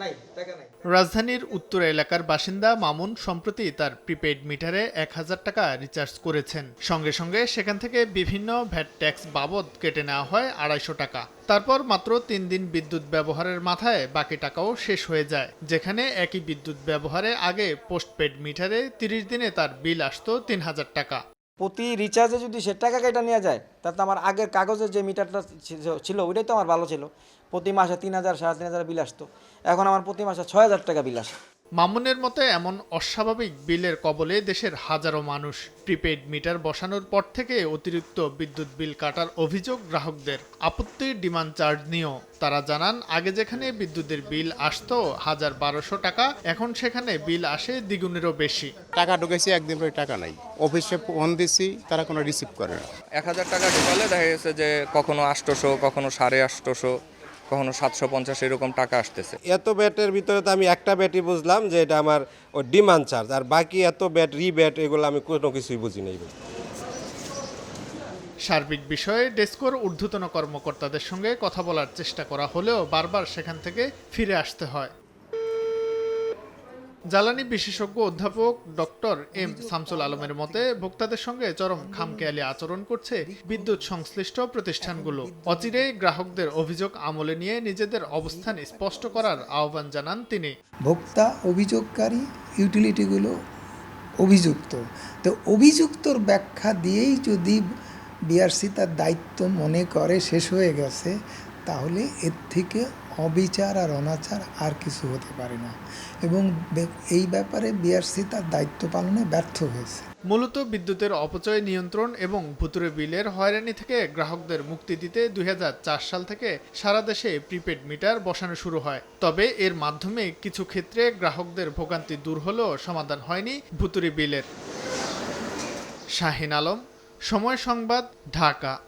মানে রাজধানীর উত্তর এলাকার বাসিন্দা মামুন সম্প্রতি তার প্রিপেইড মিটারে এক হাজার টাকা রিচার্জ করেছেন। সঙ্গে সঙ্গে সেখান থেকে বিভিন্ন ভ্যাট ট্যাক্স বাবদ কেটে নেওয়া হয় আড়াইশো টাকা। তারপর মাত্র তিন দিন বিদ্যুৎ ব্যবহারের মাথায় বাকি টাকাও শেষ হয়ে যায়, যেখানে একই বিদ্যুৎ ব্যবহারে আগে পোস্টপেড মিটারে তিরিশ দিনে তার বিল আসতো তিন হাজার টাকা। প্রতি রিচার্জে যদি সে টাকা কেটে নেওয়া যায় তাতে আমার আগের কাগজের যে মিটারটা ছিল- ওইটাই তো আমার ভালো ছিল। প্রতি মাসে তিন হাজার, সাড়ে তিন হাজার বিল আসতো। এখন আমার প্রতি মাসে ছয় হাজার টাকা বিল আসে। মামুনের মতে এমন অস্বাভাবিক বিলের কবলে দেশের হাজারো মানুষ প্রিপেইড মিটার বসানোর পর থেকে অতিরিক্ত বিদ্যুৎ বিল কাটার অভিযোগ গ্রাহকদের। আপত্তি ডিমান্ড চার্জ নিয়েও। তারা জানান আগে যেখানে বিদ্যুতের বিল আসতো হাজার বারোশো টাকা এখন সেখানে বিল আসে দ্বিগুণেরও বেশি। টাকা ঢুকেছি একদিন পরে টাকা নাই। অফিসে ফোন দিছি তারা কোনো রিসিভ করে না। এক হাজার টাকা ঢোকালে দেখা গেছে যে কখনো আটশোশো কখনো সাড়ে আটশোশো কখনো সাতশো পঞ্চাশ এরকম টাকা আসতেছে। এত ব্যাটের ভিতরে তো আমি একটা ব্যাটই বুঝলাম যে এটা আমার ওই ডিমান্ড চার্জ আর বাকি এত ব্যাট রি ব্যাট এগুলো আমি কোনো কিছুই বুঝি নাই। সার্বিক বিষয়ে ডেস্কোর ঊর্ধ্বতন কর্মকর্তাদের সঙ্গে কথা বলার চেষ্টা করা হলেও বারবার সেখান থেকে ফিরে আসতে হয়। জ্বালানি বিশেষজ্ঞ অধ্যাপক ডক্টর এম শামসুল আলমের মতে, ভোক্তাদের সঙ্গে চরম খামখেয়ালি আচরণ করছে বিদ্যুৎ সংশ্লিষ্ট প্রতিষ্ঠানগুলো। অচিরেই গ্রাহকদের অভিযোগ আমলে নিয়ে নিজেদের অবস্থান স্পষ্ট করার আহ্বান জানান তিনি। ভোক্তা, অভিযোগকারী, ইউটিলিটিগুলো অভিযুক্ত। তো অভিযুক্তর ব্যাখ্যা দিয়েই যদি বিআরসি তার দায়িত্ব মনে করে শেষ হয়ে গেছে, তাহলে এর থেকে অবিচার আর অনাচার আর কিছু হতে পারে না। এবং এই ব্যাপারে বিআরসি তার দায়িত্ব পালনে ব্যর্থ হয়েছে। মূলত বিদ্যুতের অপচয় নিয়ন্ত্রণ এবং ভুতুরে বিলের হয়রানি থেকে গ্রাহকদের মুক্তি দিতে দুই হাজার চার সাল থেকে সারা দেশে প্রিপেড মিটার বসানো শুরু হয়। তবে এর মাধ্যমে কিছু ক্ষেত্রে গ্রাহকদের ভোগান্তি দূর হলেও সমাধান হয়নি ভুতুরে বিলের। শাহিন আলম, সময় সংবাদ, ঢাকা।